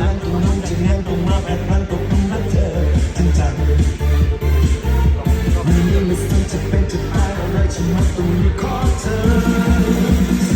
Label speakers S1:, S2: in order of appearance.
S1: นั้นตรงนู้นจากนั้นตรงมาแบบพันตกคุมรักเธอจริงจังมีนี่ม่นสั้นจะเป็นจะตายอะไรฉันมาตรงนี้ขอเธอ